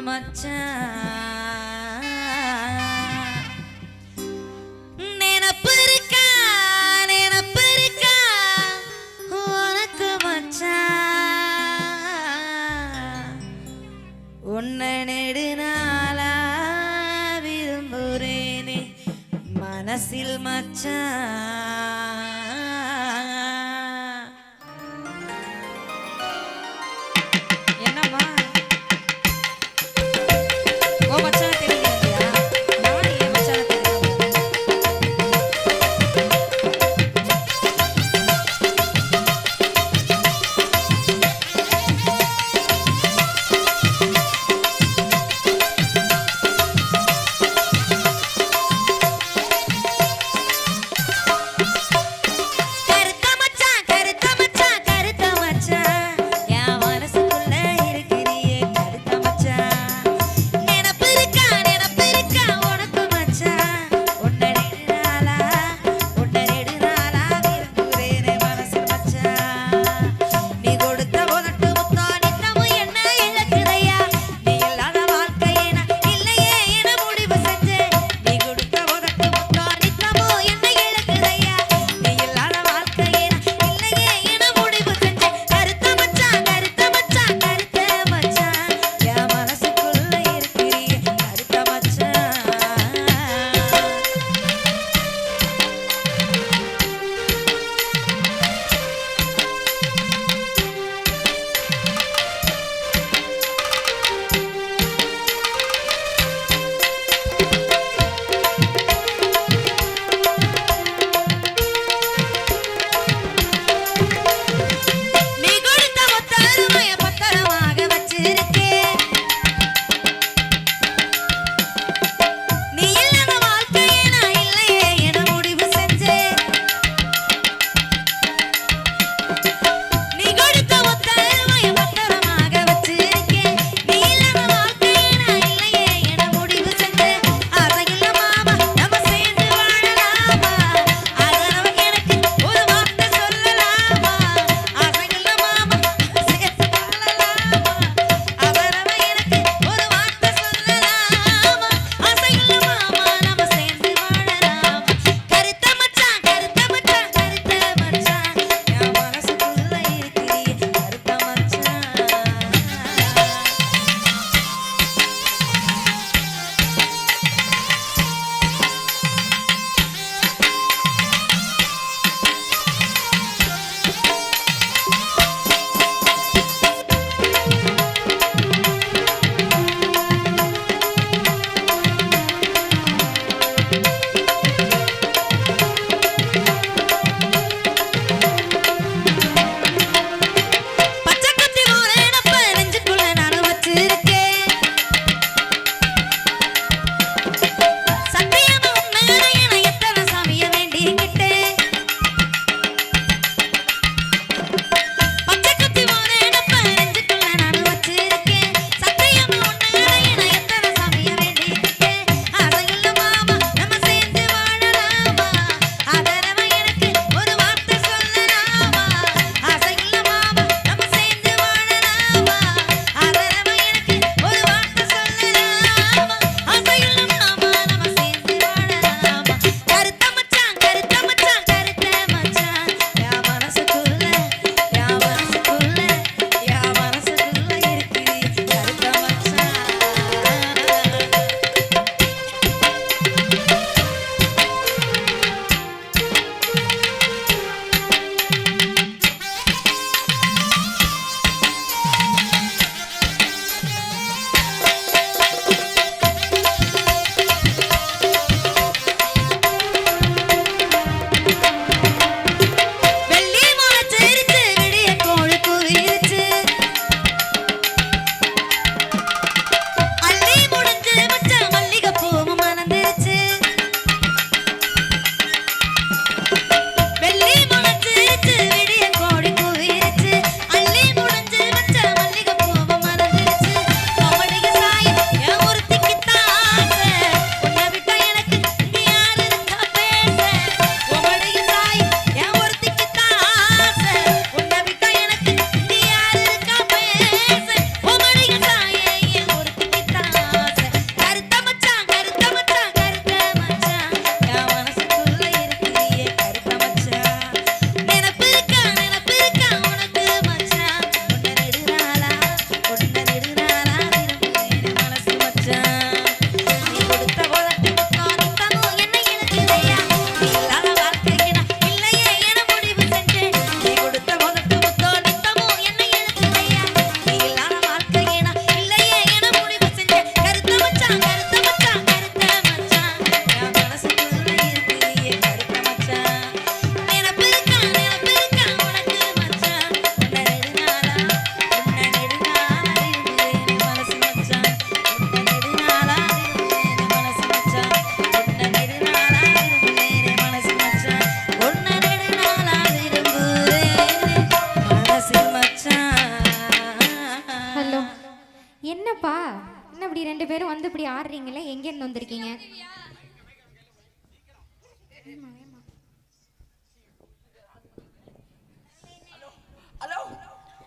আমার চা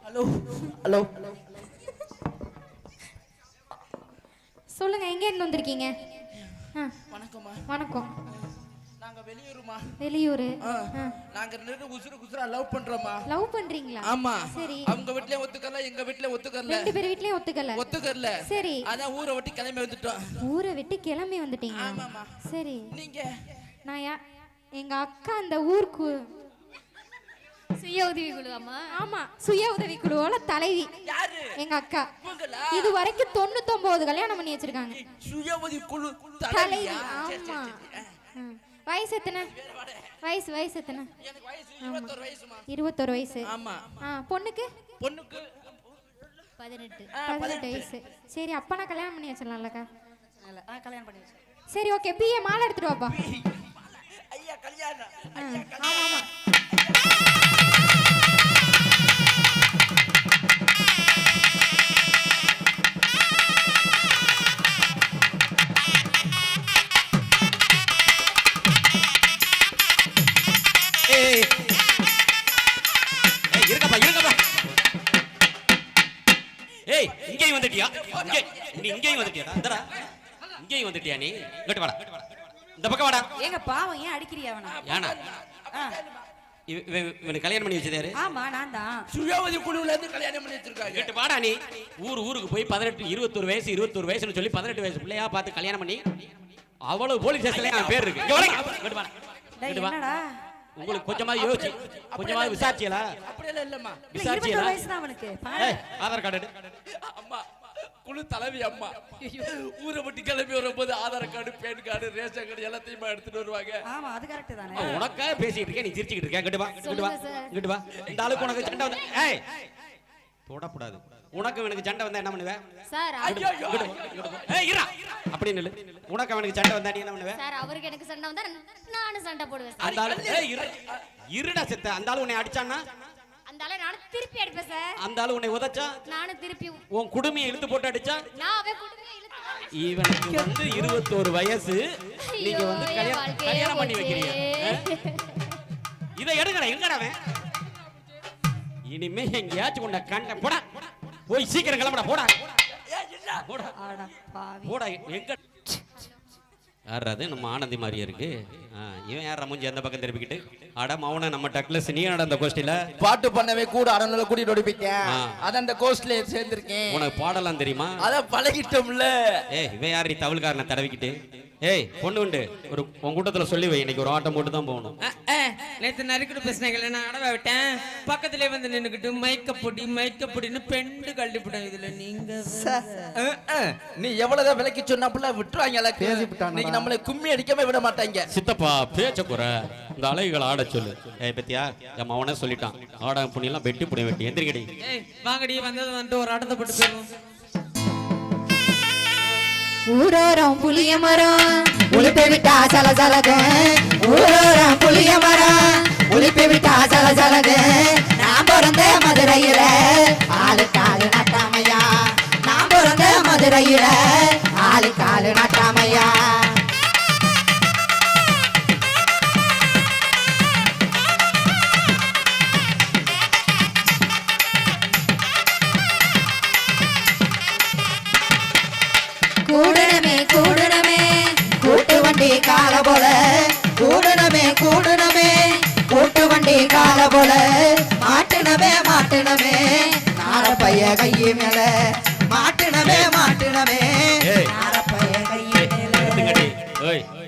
hello hello hello சொல்லுங்க எங்கேருந்து வந்திருக்கீங்க? ஆ. வணக்கம்மா. வணக்கம். நாங்க வெளியூருமா? வெளியூர். ஆ, நாங்க ரெண்டு உசுறு குசுரா லவ் பண்றோமா? லவ் பண்றீங்களா? ஆமா. சரி. அவங்க வீட்லயும் ஒத்துக்கல எங்க வீட்லயும் ஒத்துக்கல. ரெண்டு பேர் வீட்லயும் ஒத்துக்கல. ஒத்துக்கல. சரி. அதான் ஊரை விட்டு கிளம்பி வந்துட்டோம். ஊரை விட்டு கிளம்பி வந்துட்டீங்களா ஆமாம்மா. சரி. நீங்க? நான் யா எங்க அக்கா அந்த ஊருக்கு சுய உதவி குழுவாமா ஆமா சுய உதவி குழுவோட தலைவி. யாரு? எங்க அக்கா. இது வரைக்கும் தொண்ணூத்தொன்பது கல்யாணம் பண்ணி வச்சிருக்காங்க. சுயமதி குழு தலைவி. ஆமா. வயசு எத்தனை? வயசு வயசு எத்தனை? இருபத்தொரு வயசு. ஆமா. ஆ பொண்ணுக்கு? பொண்ணுக்கு. பதினெட்டு. பதினெட்டு வயசு. சரி அப்பனா கல்யாணம் பண்ணி வச்சிடலாம்லக்கா. ஆ கல்யாணம் பண்ணி வச்சு சரி ஓகே. பிஏ மாலை எடுத்துட்டு வாப்பா. ஐயா கல்யாணம். இங்கேயும் வந்துட்டியா நீ? இங்கிட்டு வாடா. இந்த பக்கம் வாடா. ஏங்க பாவம் ஏன் அடிக்கிறியா அவனை? ஏனா ஆ, இவ- இவ- இவனுக்கு கல்யாணம் பண்ணி வச்சது யாரு ஆமா நான் தான். சுயமதி குழுல இருந்து கல்யாணம் பண்ணி வச்சிருக்காங்க. இங்கிட்டு வாடா நீ. ஊர் ஊருக்கு போய் பதினெட்டு இருபத்தொரு வயசு இருபத்தொரு வயசுன்னு சொல்லி பதினெட்டு வயசு பிள்ளையா பார்த்து கல்யாணம் பண்ணி அவ்வளவு போலீஸ் ஸ்டேஷன்ல என் பேர் இருக்கு. இங்க வாடா. இங்கிட்டு உங்களுக்கு கொஞ்சமா யோசிச்சு கொஞ்சமா விசாரிச்சியலா? அப்படியெல்லாம் இல்லம்மா. இல்ல விசாரிச்சியலா இருபத்தொரு வயசு தான் அவனுக்கு. பாரு. ஏய் ஆதார் கார்டு எடு. அம்மா. குழு தலைவி அம்மா. ஊரை விட்டு கிளம்பி வரும்போது Aadhaar card pan card ration card எல்லாத்தையுமா எடுத்துட்டு வருவாங்க. ஆமா அது கரெக்ட் தானே. உனக்காக பேசிட்டு இருக்கேன் நீ சிரிச்சுக்கிட்டு இருக்க இங்கிட்டு வா இங்கிட்டு வா இந்த ஆளுக்கு உனக்கு சண்டை வந்தா ஏய் தொடக்கூடாது உனக்கு இவனுக்கு சண்டை வந்தா என்ன பண்ணுவ? சார் ஐயோ. ஏய் இருடா அப்படி நில்லு. உனக்கு அவனுக்கு சண்டை வந்தா நீ என்ன பண்ணுவ? சார் அவருக்கு எனக்கு சண்டை வந்தா நானும் சண்டை போடுவேன் அந்த ஆளு ஏய் இரு இருடா செத்த. அந்த ஆளு உன்னை அடிச்சான்னா ஆளை நானும் திருப்பி அடிப்பேன் சார். அந்த ஆளு உன்னை உதைச்சா? நானும் திருப்பி உன் குடுமையை இழுத்து போட்டு அடிச்சா? நான் அவன் குடுமையை இழுத்து இவனுக்கு வந்து இருபத்தோரு வயசு. நீங்க ஐயோ, வந்து என் கல்யாணம் வாழ்க்கையே கல்யாணம் பண்ணி போச்சே. வைக்கிறீங்க. இதை எடுங்கடா எங்கடா அவன்? இனிமே எங்கேயாச்சும் உன்னை கண்ட போடா. போய் சீக்கிரம் கிளம்புடா போடா. போடா. ஆடா பாவி போடா எங்க யார் அது நம்ம ஆனந்தி மாதிரியே இருக்கு. இவன் யாரா? மூஞ்சி அந்த பக்கம் திருப்பிக்கிட்டு அட மௌன நம்ம டக்லஸ் நீ நடந்த கோஷ்டில பாட்டு பண்ணவே கூட ஓடி போயிட்டேன் ஆ. அதான் அந்த கோஸ்ட்ல சேர்ந்திருக்கேன். உனக்கு பாடலாம் தெரியுமா? அதான் பழகிட்டோம்ல. ஏய் இவன் யார்? தவிழ்காரனை தடவிக்கிட்டு. ஏய் பொண்ணு உண்டு. ஒரு உன் கூட்டத்துல சொல்லி வை. இன்னைக்கு ஒரு ஆட்டம் போட்டு தான் போகணும். நேத்து நறுக்கிட்டு பேசினாங்கல்ல நான் அடவ விட்டேன். பக்கத்திலே வந்து நின்னுக்கிட்டு மைக்க பொடி மைக்க பொடின்னு பெண்டு கழட்டிவிட்டேன் இதுல நீங்க. நீ எவ்வளவுதான் விலைக்கு சொன்னாப்புல விட்டுருவாங்க எனக்கு இன்னைக்கு நம்மளை கும்மி அடிக்காம விட மாட்டாங்க. சித்தப்பா பேச்ச குறை. இந்த அலைகள் ஆட சொல்லு. ஏய் பத்தியா என் மவனே சொல்லிட்டான். ஆட புண்ணியெல்லாம் வெட்டி புடி வெட்டி எந்திரிக்கடி. ஏய் வாங்கடி வந்தது வந்துட்டு ஒரு ஆட்டத்தை போட்டு போயிருவோம் ஊரோரம் புளிய மரம். உளிப்பி விட்டா சல சலக. ஊரோரம் புளிய மரம். உளிப்பி விட்டா சல சலக. நான் பிறந்த மதுரையில ஆளு காலு நட்டாமையா. நான் பிறந்த மதுரையில ஆளு காலு நட்டாமையா. கூடனமே கூடனமே. கூட்டு வண்டி கால போல. கூடனமே கூடனமே. கூட்டு வண்டி கால போல. மாட்டுனமே மாட்டுனமே. நாரப்பைய கைய மேல. மாட்டுனமே மாட்டுனமே. ஏய். நாரப்பைய கைய மேல.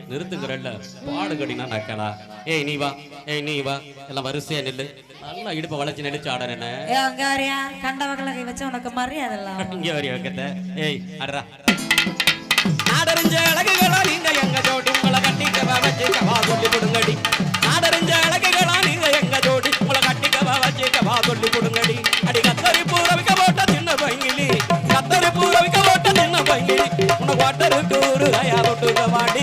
நிறுத்துங்கறல்ல பாடுங்கடினா நக்கலா. ஏய் நீ வா. ஏய் நீ வா. எல்லாம் வரிசையா நில்லு. நல்லா இடுப்பை வளைச்சு நெளிச்சு ஆட என்ன? ஏ கண்டவங்களை வச்ச உனக்கு மரியாதை இங்க வரி வைக்கத்த? ஏய் அட்ரா நாடறிஞ்ச அழகுகளா நீங்க எங்க ஜோடி உங்களை கட்டிக்கவா வச்சுக்கவா சொல்லி கொடுங்கடி. நாடறிஞ்ச அழகுகளா நீங்க எங்க ஜோடி உங்களை கட்டிக்கவா வச்சுக்கவா சொல்லி கொடுங்கடி. அடி கத்தரி பூரவிக்க போட்ட சின்ன பங்கிலி கத்தரி பூரவிக்க போட்ட சின்ன பங்கிலி உன கொட்டருக்கு ஒரு அயா தொட்டுக்க வாடி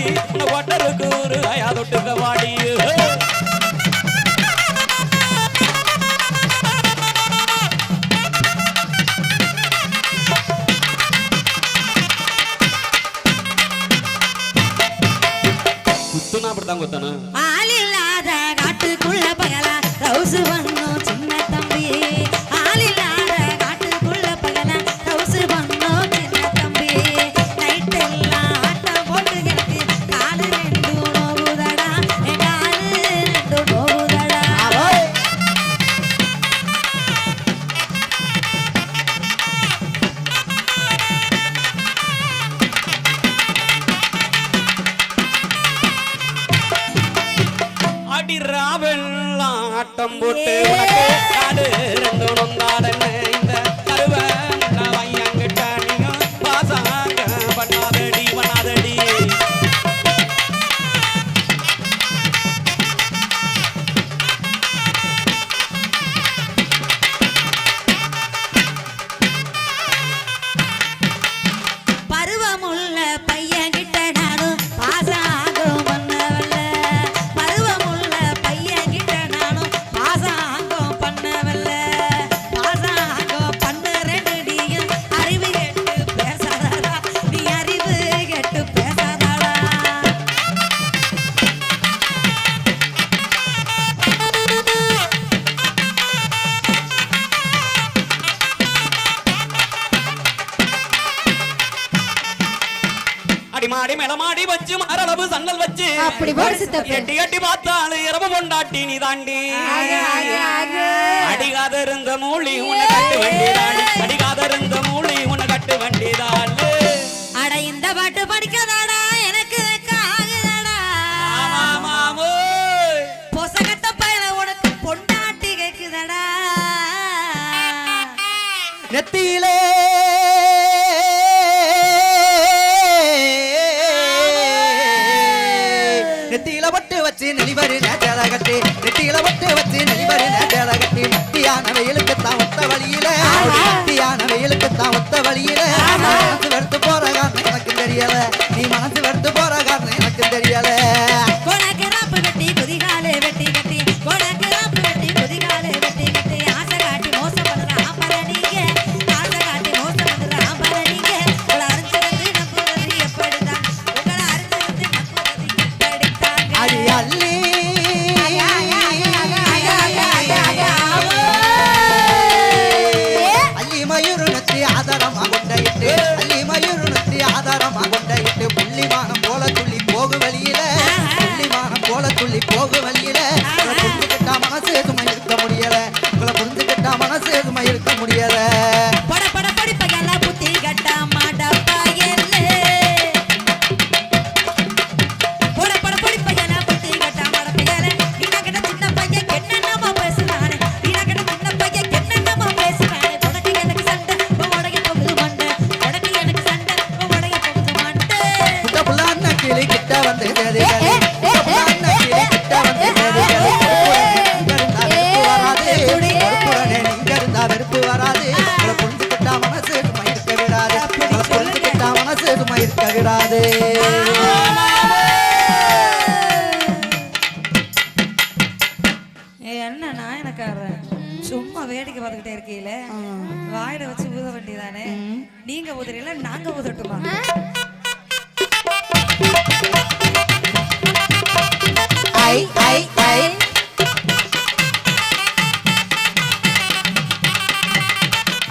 கொடுத்தாங்க ಗೊತ್ತಾನ ಹಾಲಿಲ್ಲದ ಕಾಟುಕುಳ್ಳ ಪಗಲ ರೌಸು ಬಂದ வணக்கம் போட்டு காடு ரெண்டு நொந்தாடன்னு பையன் ஆடி மாடி மேலமாடி வச்சு மரளவு சன்னல் வச்சு. அப்படி எட்டி எட்டி பார்த்தாலு இரவு கொண்டாட்டி நீ தாண்டி. அடிகாத இருந்த மூலி உன்னை கட்டு வண்டி அடிகாத இருந்த மூலி உன்னை கட்டு வண்டி அட இந்த பாட்டு படிக்காதாடா எனக்கு பொண்டாட்டி கேக்குதாடா. நெத்தியிலே that's in anybody that's விடாதே. என்ன நான் எனக்காரன் சும்மா வேடிக்கை பார்த்துக்கிட்டே இருக்கீல வாயில வச்சு ஊத வேண்டியதானே? நீங்க ஊதுறீங்களா நாங்க ஊதட்டுமா? ஐ ஐ ஐ.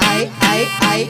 ஐ ஐ ஐ.